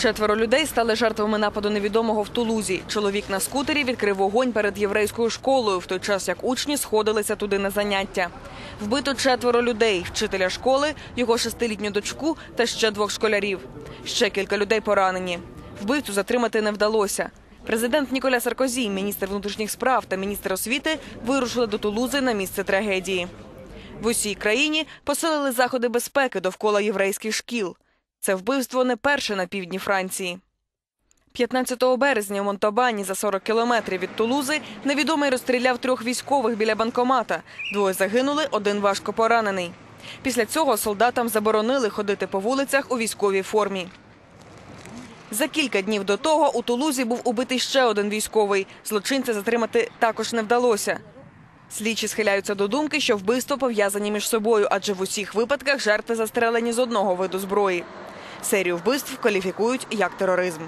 Четверо людей стали жертвами нападу невідомого в Тулузі. Чоловік на скутері відкрив вогонь перед єврейською школою, в той час як учні сходилися туди на заняття. Вбито четверо людей: вчителя школи, його шестилітню дочку та ще двох школярів. Ще кілька людей поранені. Вбивцю затримати не вдалося. Президент Ніколя Саркозі, міністр внутрішніх справ та міністр освіти вирушили до Тулузи на місце трагедії. В усій країні посилили заходи безпеки довкола єврейських шкіл. Це вбивство не перше на півдні Франції. 15 березня у Монтобані за 40 кілометрів від Тулузи невідомий розстріляв трьох військових біля банкомата. Двоє загинули, один важко поранений. Після цього солдатам заборонили ходити по вулицях у військовій формі. За кілька днів до того у Тулузі був убитий ще один військовий. Злочинця затримати також не вдалося. Слідчі схиляються до думки, що вбивства пов'язані між собою, адже в усіх випадках жертви застрелені з одного виду зброї. Серію вбивств кваліфікують як тероризм.